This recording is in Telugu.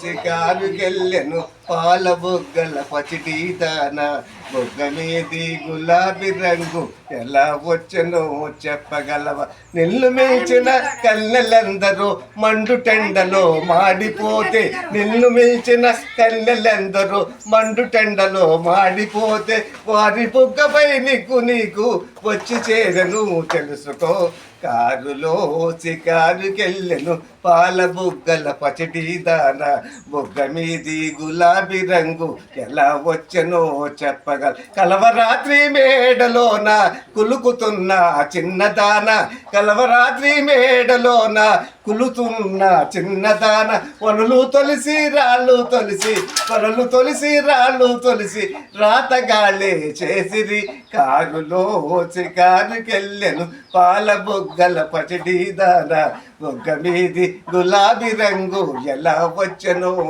చికారుకెళ్ళెను పాల బొగ్గల పచిటి దాన బొగ్గమీది గులాబీ రంగు ఎలా వచ్చనో చెప్పగలవా? నిన్ను మించిన కన్నెలందరూ మండుటెండలో మాడిపోతే నిన్ను మించిన కన్నెలందరూ మండుటెండలో మాడిపోతే వారి బుగ్గపై నీకు నీకు వచ్చి చేరను తెలుసుకో. కారులో షికారుకెళ్ళెను పాల బుగ్గల పచటి దాన. బుగ్గ మీది గులాబీ రంగు ఎలా వచ్చనో చెప్ప కలవరాత్రి మేడలోన కులుకుతున్న చిన్నదాన. కలవరాత్రి మేడలోన కులుతున్న చిన్నదాన. వనులు తొలిసి రాళ్ళు తొలిసి వనలు తొలిసి రాళ్ళు తొలిసి రాతగాళ్ళే చేసిరి. కారులో షికారుకెళ్ళెను పాల బొగ్గల పచడీదాన బొగ్గ మీది గులాబీ రంగు ఎలా వచ్చెను